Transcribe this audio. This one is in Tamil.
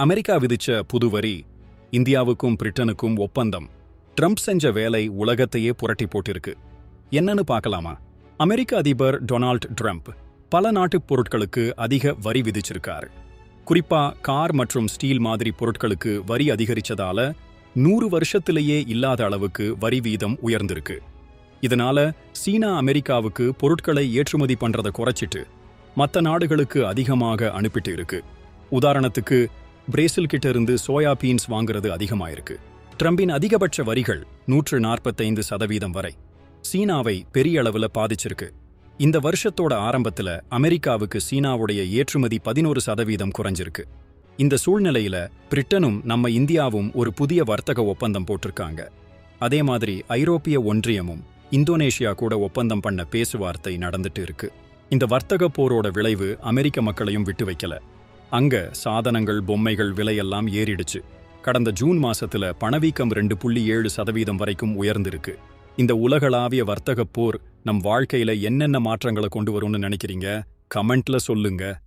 அமெரிக்கா விதிச்ச புது வரி இந்தியாவுக்கும் பிரிட்டனுக்கும் ஒப்பந்தம். ட்ரம்ப் செஞ்ச வேலை உலகத்தையே புரட்டி போட்டிருக்கு. என்னன்னு பார்க்கலாமா? அமெரிக்க அதிபர் டொனால்ட் ட்ரம்ப் பல நாட்டுப் பொருட்களுக்கு அதிக வரி விதிச்சிருக்கார். குறிப்பா கார் மற்றும் ஸ்டீல் மாதிரி பொருட்களுக்கு வரி அதிகரிச்சதால நூறு வருஷத்திலேயே இல்லாத அளவுக்கு வரி வீதம் உயர்ந்திருக்கு. இதனால சீனா அமெரிக்காவுக்கு பொருட்களை ஏற்றுமதி பண்றதை குறைச்சிட்டு மற்ற நாடுகளுக்கு அதிகமாக அனுப்பிட்டு இருக்கு. உதாரணத்துக்கு பிரேசில் கிட்ட இருந்து சோயா பீன்ஸ் வாங்குறது அதிகமாயிருக்கு. ட்ரம்பின் அதிகபட்ச வரிகள் நூற்று நாற்பத்தைந்து சதவீதம் வரை. சீனாவை பெரிய அளவுல பாதிச்சிருக்கு. இந்த வருஷத்தோட ஆரம்பத்துல அமெரிக்காவுக்கு சீனாவுடைய ஏற்றுமதி பதினோரு சதவீதம் குறைஞ்சிருக்கு. இந்த சூழ்நிலையில பிரிட்டனும் நம்ம இந்தியாவும் ஒரு புதிய வர்த்தக ஒப்பந்தம் போட்டிருக்காங்க. அதே மாதிரி ஐரோப்பிய ஒன்றியமும் இந்தோனேஷியா கூட ஒப்பந்தம் பண்ண பேச்சுவார்த்தை நடந்துட்டு இருக்கு. இந்த வர்த்தக போரோட விளைவு அமெரிக்க மக்களையும் விட்டு வைக்கல. அங்க சாதனங்கள் பொம்மைகள் விலையெல்லாம் ஏறிடுச்சு. கடந்த ஜூன் மாசத்துல பணவீக்கம் ரெண்டு புள்ளி ஏழு சதவீதம் வரைக்கும் உயர்ந்திருக்கு. இந்த உலகளாவிய வர்த்தக போர் நம் வாழ்க்கையில என்னென்ன மாற்றங்களை கொண்டு வரும்னு நினைக்கிறீங்க? கமெண்ட்ல சொல்லுங்க.